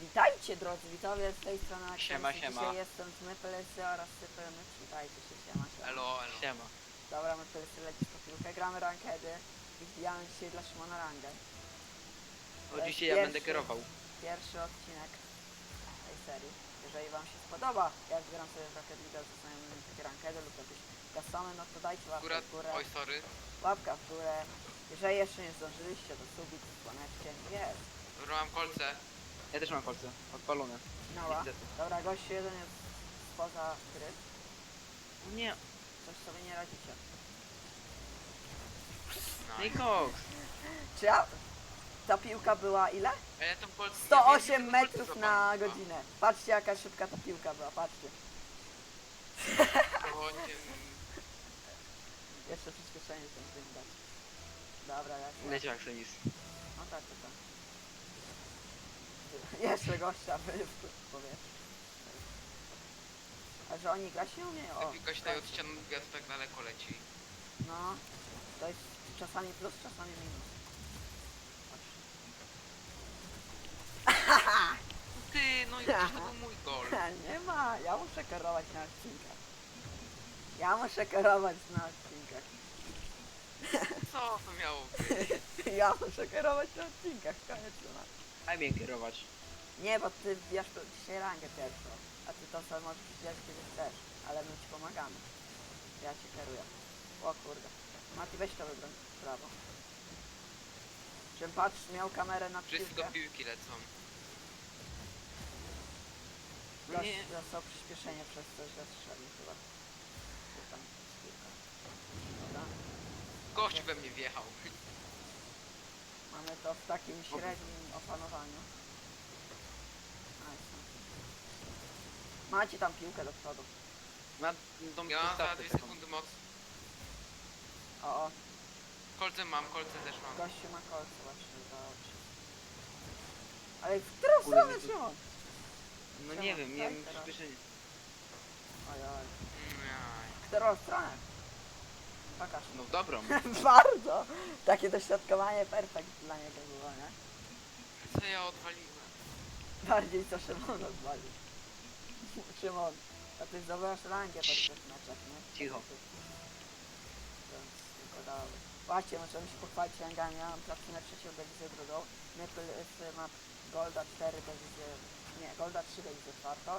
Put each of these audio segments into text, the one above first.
Witajcie drodzy widzowie z tej strony Axel. Siema, Dzisiaj siema. jestem z Mypelesy oraz Sypelmy. Witajcie się, siema, siema. Elo, elo. Siema. Dobra, Mypelesy lecisz po piłkę, gramy rankedy i wbijamy dzisiaj dla Szymona rangę. O, jest dzisiaj ja będę kierował. Pierwszy odcinek tej serii. Jeżeli wam się spodoba, jak gram sobie w Rocket League, zostaniemy takie rankedy lub jakieś kasamy, no to dajcie łapkę Góra, w górę. oj sorry. Łapka w górę. Jeżeli jeszcze nie zdążyliście, to subik dzwoneczkiem. Jest. Dobra, mam kolce. Ja też mam kolce. Odpalone. Niestety. Dobra, gościu jeden jest spoza gry. Nie. Coś sobie nie radzicie. No i koks. Czy ja... Ta piłka była ile? A ja tą kolce... 108 ja wiem, metrów na godzinę. Patrzcie jaka szybka ta piłka była, patrzcie. Nie... Jeszcze przyspieszenie się musimy dać. Dobra, jak Leciał jak senis. No tak, to tak. Jeszcze gościa by powiem. A że oni nie umieją? O, się tutaj od ścian to tak daleko leci. No, to jest czasami plus, czasami minus. Ty, no i przecież to był mój gol. Nie ma, ja muszę kierować na odcinkach. Ja muszę kierować na odcinkach. Co to miało być? Ja muszę kierować na odcinkach, koniec temat. Daj mnie kierować. Nie, bo ty pe- dzisiaj rangę pierwszą, a ty to sobie możesz wbijać kiedy chcesz, ale my ci pomagamy. Ja cię kieruję. O kurde. Mati, weź to wybrać w prawo. Żebym patrz, miał kamerę na piłkę. do piłki lecą. Gość Nie. dostał przyspieszenie przez coś, że strzelił chyba. Czy tam jest piłka. Dobra. Gościu we mnie wjechał. Mamy to w takim średnim opanowaniu. Nice. Macie tam piłkę do przodu. Na tą Ja za przystawkę 2 taką. sekundy moc. O, o, Kolce mam, kolce też mam. gościu ma kolce właśnie oczy. Ale w którą Kurde, stronę tu- Szymon? No Siema, nie wiem, nie wiem przyspieszenie. Oj, oj. Mm, jaj. W którą stronę? Pokaż. No w dobrą. Bardzo! Takie doświadkowanie perfekt dla niego było, nie? Co ja odwaliłem? Bardziej co Szymon odwalił. Szymon, a ty zdobywasz rangę po tych meczach, nie? Cicho. Więc tylko dalej. Właśnie, możemy się pochwalić rangami. Ja mam platynę trzecią dewizję drugą. Leaf ma Golda 4 dewizję... Nie, Golda 3 dewizję czwartą.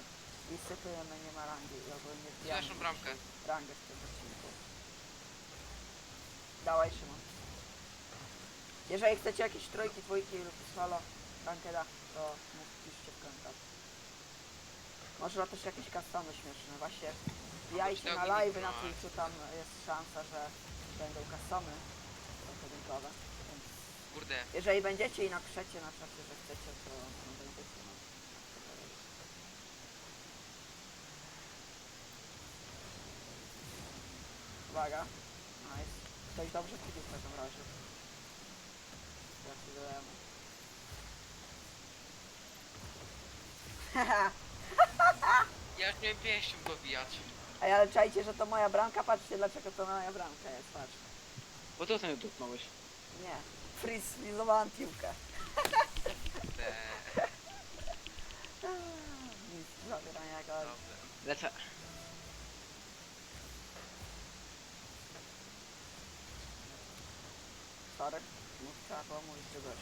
I sypujemy nie ma rangi i ogólnie naszą bramkę. rangę w tym odcinku. Dawaj Szymon. Jeżeli chcecie jakieś trójki, dwójki lub solo rankeda, to mów- piszcie w komentarzach. Może też jakieś customy śmieszne. Właśnie wbijajcie na live na Twitchu, tam jest szansa, że będą pojedynkowe. Więc Kurde. jeżeli będziecie i napiszecie na czacie, że chcecie, to no, będziecie. No. Uwaga. Ktoś dobrze kupił w takim razie. Gratulujemy. Haha. Ja już miałem pięścią dobijać. Ej, ale czajcie, że to moja bramka? Patrzcie dlaczego to moja bramka jest, patrz. Bo to sobie dotknąłeś. Nie. Frizlizowałam piłkę. Nic, zabierania go. Dobrze. Lecę. Trzeba było mówić, że gość.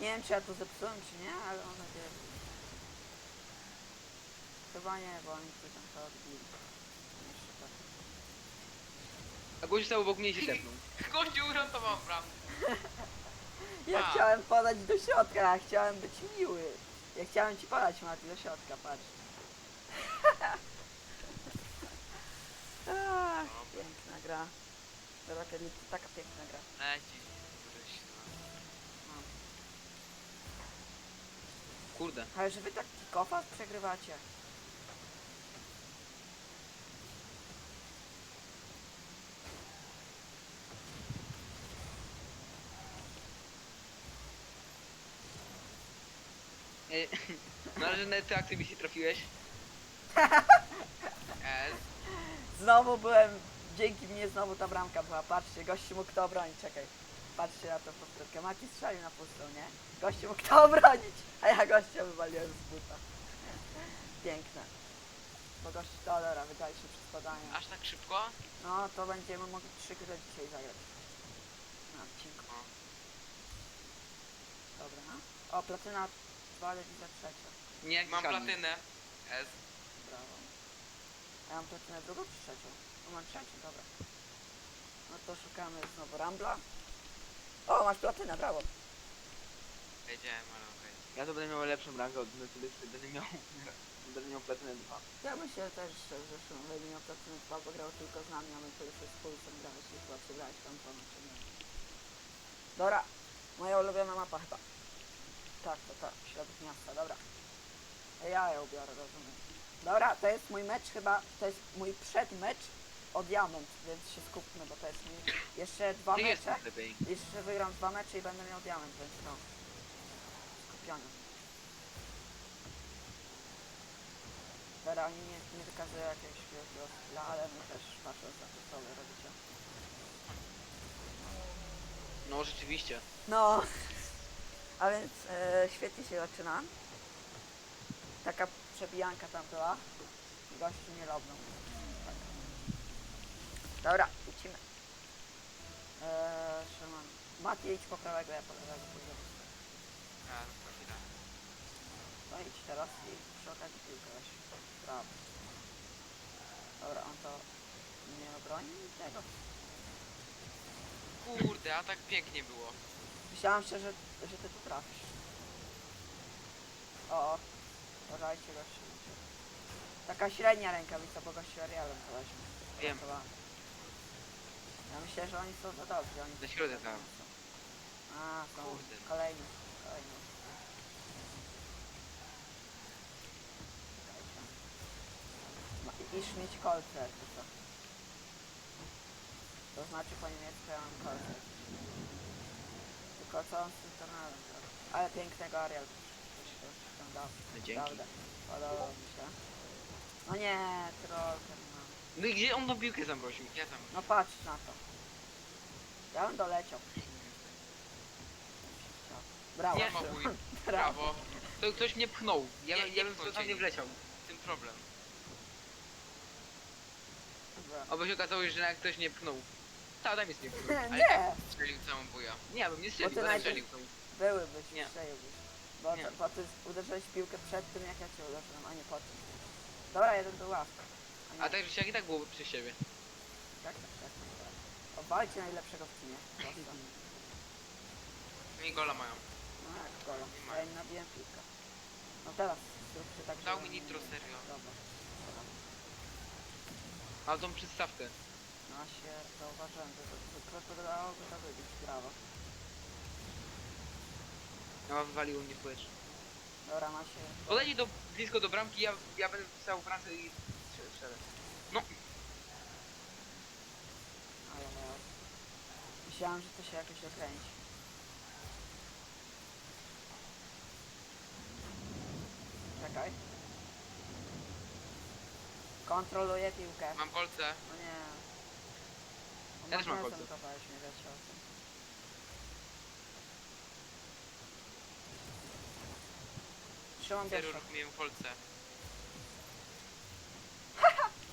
Nie wiem, czy ja to zepsułem, czy nie, ale mam nadzieję. Chyba nie, bo oni coś tam to odbili. Jeszcze tak. A gość stał obok mnie i się tepnął. Gościu uratował bramkę. Ja A. chciałem podać do środka, chciałem być miły. Ja chciałem ci podać Mati do środka, patrz. Ach, piękna gra. To Rocket League to taka piękna gra. Leci. Któryś, no. No. Kurde. Ale że wy tak kickofa przegrywacie. E, No ale że na ty się trafiłeś. S. znowu byłem, dzięki mnie znowu ta bramka była, patrzcie, gościu mógł to obronić, czekaj. Patrzcie na tą powtórkę, Mati strzelił na pustą, nie? Gościu mógł to obronić, a ja gościa wywaliłem z buta. Piękne. Bo gość to, dobra, wygraliśmy przez podanie. Aż tak szybko? No, to będziemy mogli trzy gry dzisiaj zagrać. Na odcinku. Dobra. O, platyna, dwa lewisa trzecia. Nie Mam Kamil. platynę. S. Brawo. Ja mam platynę drugą czy trzecią? No mam trzecią, dobra. No to szukamy znowu Rambla. O, masz platynę, brawo. Wiedziałem, ale okej. Ja to będę miał lepszą rangę od Netflixy, będę miał... Będę miał platynę 2. Ja myślę też, że w zeszłym wejdzie miał platynę 2, bo grał tylko z nami, a my to już z pulsem grałeś i chyba przegrałeś tam to, czy nie. Dobra, moja ulubiona mapa chyba. Tak, to tak, środek miasta, dobra. Ja ją biorę, rozumiem. Dobra, to jest mój mecz chyba, to jest mój przedmecz o diament, więc się skupmy, bo to jest mój... Jeszcze dwa jest mecze. lepiej? Jeszcze wygram dwa mecze i będę miał diament, więc no. Skupiony. Dobra, oni nie, nie wykazują jakiegoś wielkiego skilla, ale my też patrząc na to, co wy robicie. No rzeczywiście. No, a więc e, świetnie się zaczyna. Taka przebijanka tam była. Gościu nie lobną. Tak. Dobra, lecimy. Eee, Szymon. Mati, idź po prawego, ja po lewego pójdę. A, dobra, chwila. No idź teraz i przy okazji piłkę weź. Brawo. Dobra, on to nie obroni tego. Kurde, a tak pięknie było. Myślałem się, że, że ty tu trafisz. O, o. Uważajcie gościu. Taka średnia rękawica, bo gościu to weźmie. Wiem. Ja myślę, że oni są za dobrzy. Oni Na środek tam. A, są Kurde. Kolejni. Czekajcie. Ma- Iż mieć kolce, jakby co. To znaczy po niemiecku ja mam kolce. Tylko co on z tym tornadem zrobi? Ale pięknego Ariel. Tam dał. Dzięki. Prawda. Podobał mi się. No nie, trollkę mam. No i gdzie on tą piłkę zamroził? Ja tam. No patrz na to. Ja bym doleciał. Brawo. Nie, mój. Brawo. Brawo. To ktoś mnie pchnął. Ja, Nie, ja nie bym pchnął tam cię nie wleciał. W tym problem. Brawo. Oby się okazało, że jak ktoś nie pchnął. Ta, daj mi sobie pchnął. Ale Nie, strzelił całą buja. Nie, ja bym nie strzelił, ty bo najpierw- strzelił. tą. byłybyś, Nie. strzeliłbyś. Bo, Nie. to, bo ty uderzyłeś w piłkę przed tym, jak ja cię uderzyłem, a nie po tym. Dobra, jeden był ławka. A tak, że i tak było przy siebie. tak, tak, tak, tak. Obwalcie najlepszego w teamie. Prosto. I gola mają. No jak ma. Ja im nabiłem piłkę. No teraz zróbcie tak, Dał żeby mi nie- nitro, serio. Dobra. Dobra. Ale tą przystawkę. No się zauważyłem, że to, to, dałoby to wybić. Brawo. No, wywaliło mnie w powietrze. Dobra, ma się... Podejdź do, blisko do bramki, ja, ja będę pisał pracę i strzel- strzelę. No, Ale no. Myślałem, że to się jakoś dokręci. Czekaj. Kontroluję piłkę. Mam kolce. No nie. Ja też mam magnesem kolce. mnie, tym. Trzymam pierwszą. Terror miałem kolce.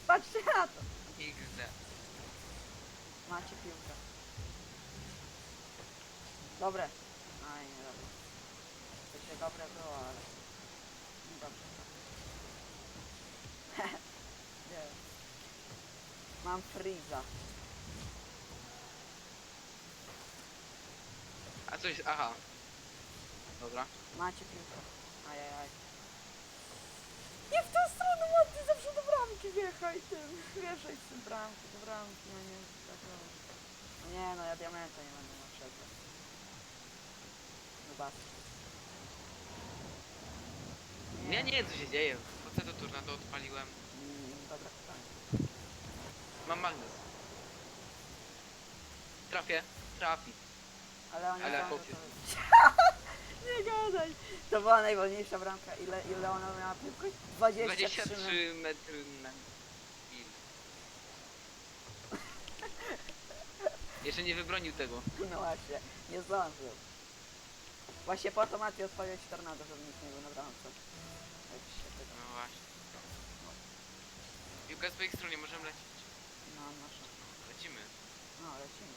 Patrzcie na to! XD. Macie piłkę. Dobre. Aj, nie dobre. To się dobre było, ale... Nie dobrze. nie. Mam Freeza. a coś, aha. Dobra. Macie piłkę. Ajajaj. Nie w tą stronę, ładnie zawsze do bramki wjechaj tym. Wjeżdżaj z tym bramki, do bramki, no nie, tak no. No nie, no ja diamenta nie będę na przykład. No basta. Ja nie wiem co się dzieje. Po co to tornado odpaliłem? Mm, dobra pytanie. Mam magnes. Trafię. Trafi. Ale oni Ale Ale to była najwolniejsza bramka. Ile, ile ona miała prędkość? 23, 23 metry na. Jeszcze nie wybronił tego. No właśnie, nie zdążył. Właśnie po to Mati odpalił ci tornado, żeby nic nie było na bramce. No właśnie. Piłka z twojej stronie, możemy lecieć. No, no, no. Lecimy. No, lecimy.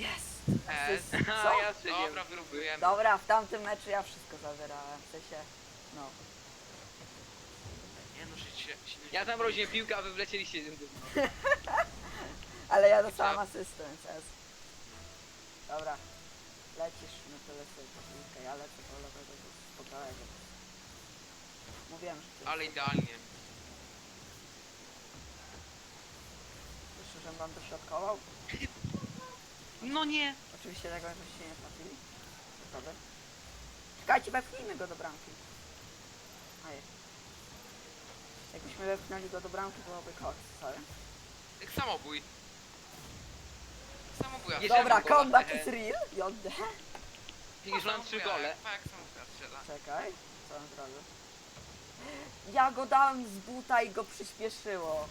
Jest! Es. Asyst- A, Co? ja strzeliłem. Dobra, wyrównujemy. Dobra, w tamtym meczu ja wszystko zawierałem. W sensie, no. Nie no, 70. Ja tam rodziłem piłkę, a wy wlecieliście tym tym. Ale ja dostałem co? asystę, więc jest. Dobra. Lecisz, no to lecę po piłkę, ja lecę po lewego do spokojnego. Mówiłem, że ty Ale idealnie. Jeszcze, żebym wam dośrodkował. No nie! Oczywiście tego żeście nie trafili. Gotowy. Czekajcie, wepchnijmy go do bramki. Ej. Jakbyśmy wepchnęli go do bramki, byłoby koks, sorry. Jak samobój. Samobój. Jeszcze Dobra, combat hehe. is real. Widzisz, mam trzy gole. Tak, samobój strzela. Czekaj, co on zrobił? Ja go dałem z buta i go przyspieszyło.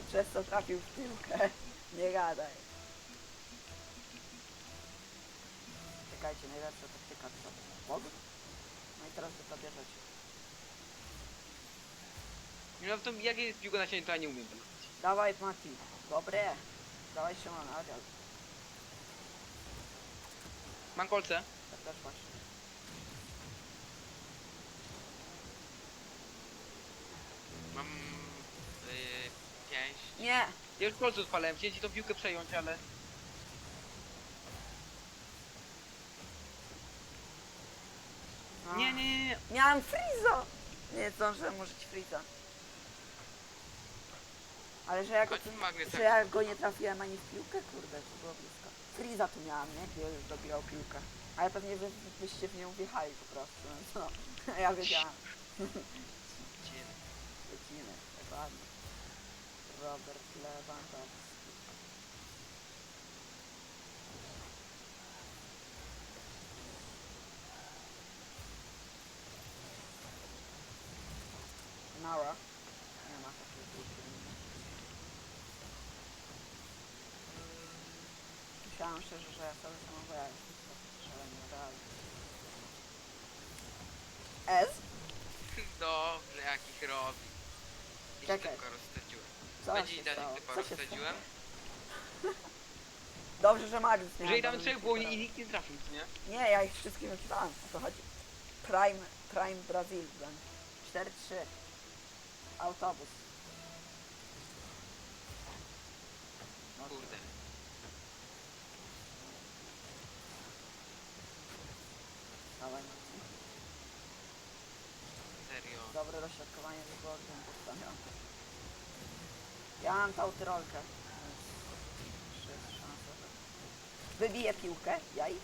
I przez to trafił w tyłkę. Nie gadaj. Czekajcie, najlepsza taktyka co? Bog? No i teraz wy to bierzecie. No to jak jest piłka na siebie, to ja nie umiem tego. Dawaj Mati, dobre. Dawaj Szymon, Adel. Mam kolce. Tak też masz. Mam... Yy, pięć. Nie! Ja już kolce odpalałem, chciałem ci tą piłkę przejąć, ale... Nie, nie, nie, nie. Miałem Friza! Nie zdążyłem użyć Friza. Ale że ja go, Chodź magnes. że ja go nie trafiłem ani w piłkę, kurde, to było blisko. Friza tu miałem, nie? Już dobijał piłkę. Ale pewnie wy byście w nią wjechali po prostu, no co? Ja wiedziałem. Lecimy, dokładnie. Robert Lewandowski. Nara. Nie ma takiej piłki. Myślałem szczerze, że ja sobie samowoja jestem to strzelenie realnie. S? Dobrze, jakich robi. I Czekaj. szybko rozsadziłem. Co Będzie się idealnie stało? typa Co się rozsadziłem. Dobrze, że Magnus nie Jeżeli ma tam trzech było i nikt nie trafił, nie? Nie, ja ich wszystkich wykiwałem, o to chodzi. Prime, Prime Brazil, byłem. 4-3. Autobus. No, Kurde. Marcin. Serio. Dobre dośrodkowanie z Gordon postawione. Ja mam tą tyrolkę, więc jeszcze jest szansa, że... Wybiję piłkę, jaj.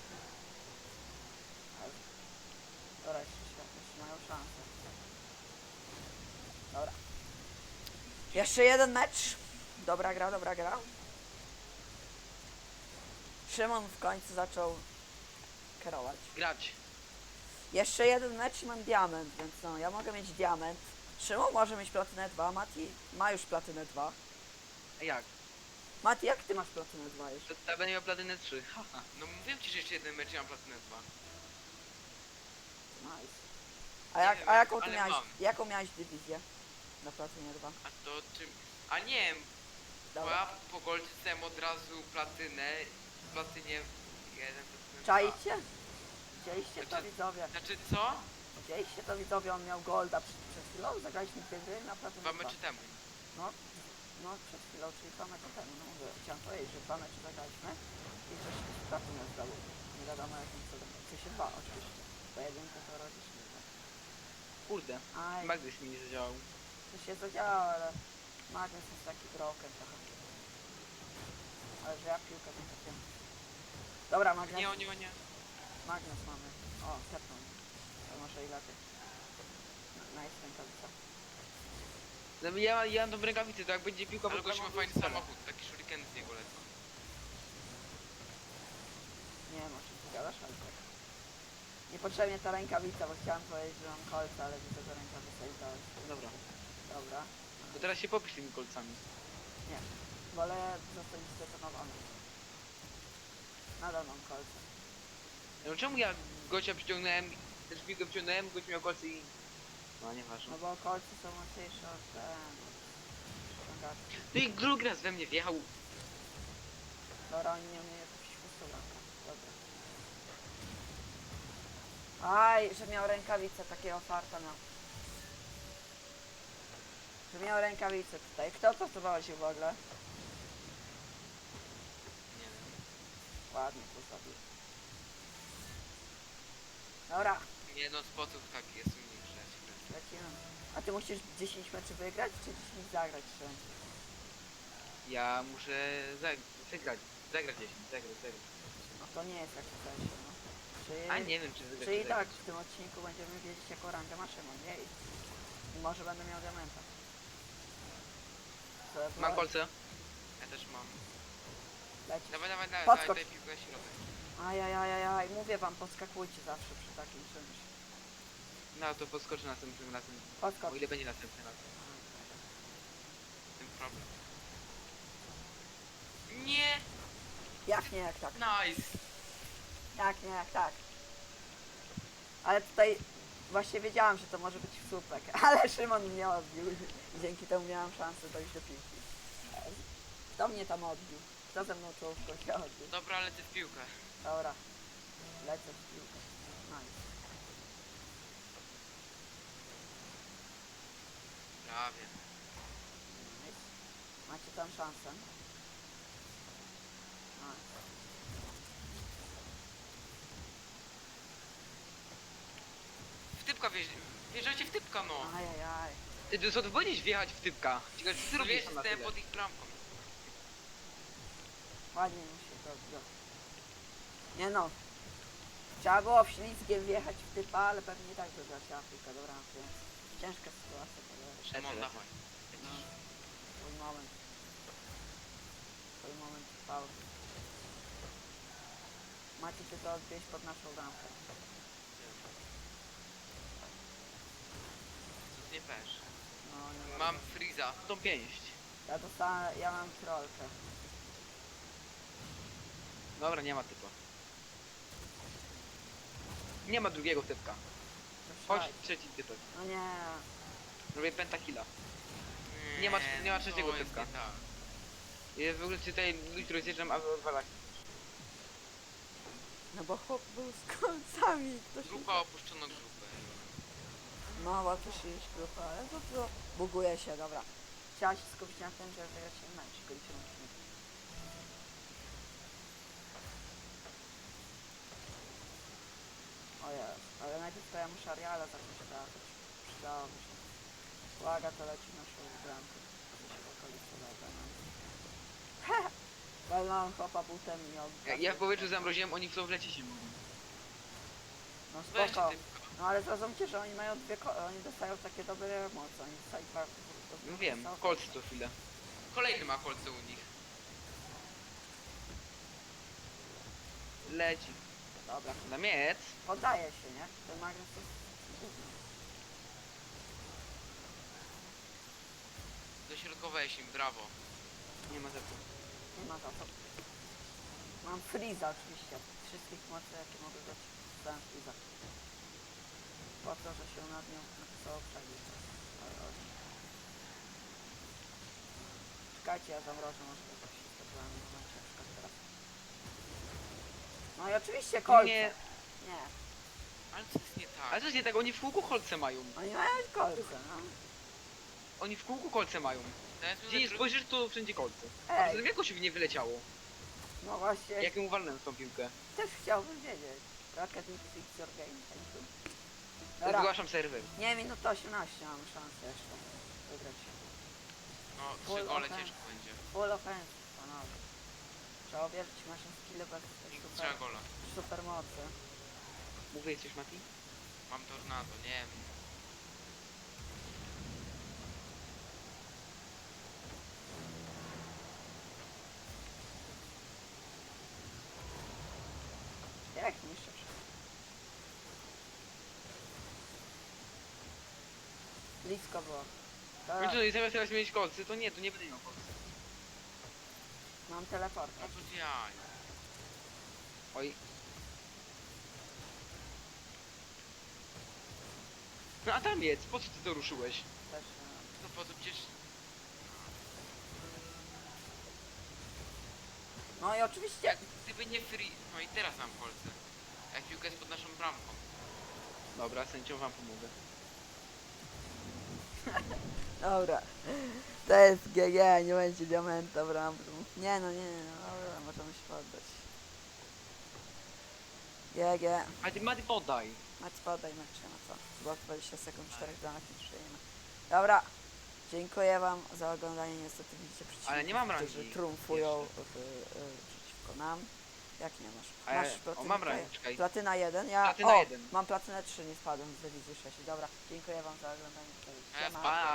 Dobra, jeszcze, jeszcze mają szansę. Dobra. Jeszcze jeden mecz. Dobra gra, dobra gra. Szymon w końcu zaczął kierować. Grać. Jeszcze jeden mecz i mam diament, więc no, ja mogę mieć diament. Szymon może mieć platynę 2, Mati ma już platynę 2. A jak? Mati, jak ty masz platynę 2 już? To ta będę miał platynę 3. Haha. No mówiłem ci, że jeszcze jeden mecz i mam platynę 2. Nice. A, jak, wiem, a jaką ty ale miałeś, mam. jaką miałeś dywizję na platynie 2? A to czym... A nie, bo Dobra. ja po goldzie dostałem od razu platynę. Platynie... Jeden, platynę dwa. Czajcie? Widzieliście to Znaczy- widzowie? Znaczy co? Widzieliście to widzowie? On miał golda przed, przed chwilą, zagraliśmy dwie gry na platynę Dwa 2. mecze temu. No, no przed chwilą, czyli dwa mecze temu, no mówię, chciałem powiedzieć, że dwa mecze zagraliśmy i coś platynę zdobył. Nie wiadomo jakim cudem. W sensie dwa oczywiście. Pojedynkę teoretycznie. tak. Kurde. Aj, Magnus mi nie zadziałał. to się zadziałało, ale Magnus jest taki broken trochę. Ale że ja piłkę nie trafiłem. Dobra, Magnus. Nie, o nie, o nie. Magnus mamy. O, tepnął. To może i lepiej. Nice rękawica. No, ja, ja mam tą rękawicę, to jak będzie piłka Ale pod gość ma bramą, fajny to strzelę. samochód, taki shuriken z niego lecą. Nie wiem o czym ty gadasz, ale tak. Niepotrzebnie ta rękawica, bo chciałem powiedzieć, że mam kolce, ale widzę, że rękawica i dałeś. Dobra. Dobra. To teraz się popisz tymi kolcami. Wolę zostać zdetonowany. Nadal mam kolce. No czemu ja gościa przyciągnąłem, też go przyciągnąłem, gość miał kolce i... No nieważne. No bo kolce są mocniejsze od ten... ściągaczy. No i drugi raz we mnie wjechał. Dobra, oni nie umieją puścić pustolanka. Dobra. Aj, że miał rękawice, takiego farta miał. Że miał rękawice tutaj. Kto to się w ogóle? Nie wiem. Ładnie to zrobił. Dobra, Nie no, sposób taki jest mniejszy. lecimy. A ty musisz 10 meczy wygrać, czy 10 zagrać? Ja muszę zag zagrać, zagrać 10, zagrać, zagrać. No to nie jest jak w sensie, no. Czyli, A nie wiem czy wygrać. czyli czy tak, zagrać. w tym odcinku będziemy wiedzieć jaką rangę ma Szymon, nie? I- I może będę miał diamenta. Co, Mam kolce. Ja też mam. Leci. Dawaj, dawaj, dawaj, Podskocz. daj, daj piłkę na środek. Ajajajajaj, mówię wam, podskakujcie zawsze przy takim czymś. No to podskoczę następnym razem. Podskocz. O ile będzie następny raz. Ten problem. Nie! Jak nie, jak tak. Nice! Jak nie, jak tak. Ale tutaj właśnie wiedziałam, że to może być słupek, ale Szymon mnie odbił dzięki temu miałam szansę dojść do piłki. Kto mnie tam odbił? Kto ze mną czołówką się odbił? Dobra, ale ty w piłkę. Dobra, lecę w piłkę. Nice. Prawie. nice. Macie tam szansę. Nice. W typka wjeżdż... Wjeżdżacie w typka, no! Ajajaj. Ty to co ty powinieneś wjechać w typka. Ciekawe co ty robisz Wiesz, tam na stałem tyle. pod ich bramką. Ładnie mi się to odbiło. Nie no. Trzeba było ślizgiem wjechać w typa, ale pewnie i tak by zleciała piłka. Dobra, więc ciężka sytuacja. to jest. Szymon, dawaj. No, twój moment. Twój moment trwał. Macie ty to odwieźć pod naszą bramkę. Co nie pesz? No, nie Mam. Freeza. Tą pięść. Ja dostałem, ja mam trolkę. Dobra, nie ma typa. Nie ma drugiego typka. To Chodź trzeci typek. No nie. Robię pentakilla. Nie ma- nie ma trzeciego to jest typka. nie tak. I w ogóle tutaj ludzi rozjeżdżam, a wy odwalacie. No bo chłop był z kolcami. To się... Grupa opuszczono grupę. Mała to się jest grupa, ale to co? Buguje się, dobra. Trzeba się skupić na tym, żeby wygrać się mecz. Kończymy odcinek. O jest, ale najpierw to ja muszę Ariala zacząć sprawdzać. Przydałoby się. Uwaga, to leci na naszą bramkę. To się w okolicy dobra. Walnąłem chłopa butem i od... Ja, ja w powietrzu zamroziłem, oni chcą wlecieć i No Weźcie spoko. No ale zrozumcie, że oni mają dwie ko- oni dostają takie dobre moce, oni dostają dwa... No wiem, dostają- kolce co chwilę. Kolejny ma kolce u nich. Leci. Dobra, Namiec. poddaje się, nie? Ten magnes to jest... Dośrodkowałeś im, brawo. Nie ma za co. Nie ma za co. Mam Freeza oczywiście. Wszystkich mocy jakie mogę dać. Dostałem Freeza. Po to, że się nad nią napisało chodź. Czekajcie, ja zamrożę może jakoś się spodziewałem, że mam ciężko teraz. No i oczywiście kolce. Nie. Nie. Ale co jest nie tak? Ale coś nie tak, oni w kółku kolce mają. Oni mają kolce, no. Oni w kółku kolce mają. Teraz Gdzie nie spojrzysz, to wszędzie kolce. A Ej, tym jakoś nie wyleciało. no właśnie, Jak ją uwalnąłem w tą piłkę. też chciałbym wiedzieć. Rocket Mix Fix Your Game, thank you. To Dobra, Zgłaszam serwer. nie, minuta 18 mam szansę jeszcze wygrać. No, Full trzy gole offense. ciężko będzie. Full offense, panowie. Trzeba w naszą skillę bez Trzeba super, gola. super mocy. Mówię coś Mati? Mam tornado, nie wiem. Jak niszczę wszystko. Blisko było. To No i zamiast teraz mieć kolcy, to nie, to nie będę miał kolcy. Mam teleport. No to jaj. Oj. No a tam jedz, po co ty to ruszyłeś? Też nie mam. No po to przecież... No i oczywiście, Gdyby nie free... No i teraz mam kolce. Jak piłka jest pod naszą bramką. Dobra, sędzią wam pomogę. Dobra. To jest GG, nie będzie diamenta w. Nie no, nie, no, dobra, możemy się poddać. GG. Mati, Mati, podaj. Mać podaj mecz, no co? Było 20 sekund, 4 danych nie przyjemy. Dobra. Dziękuję wam za oglądanie. Niestety widzicie przeciwników, Ale nie mam rangi którzy triumfują w, y, przeciwko nam. Jak nie masz? Ale- Masz o, platynę, mam rangi, czekaj. Platyna 1, ja... Platyna o, jeden. mam platynę 3, nie spadłem z dywizji 6. Dobra, dziękuję wam za oglądanie. Cześć. E, Siema. Pa!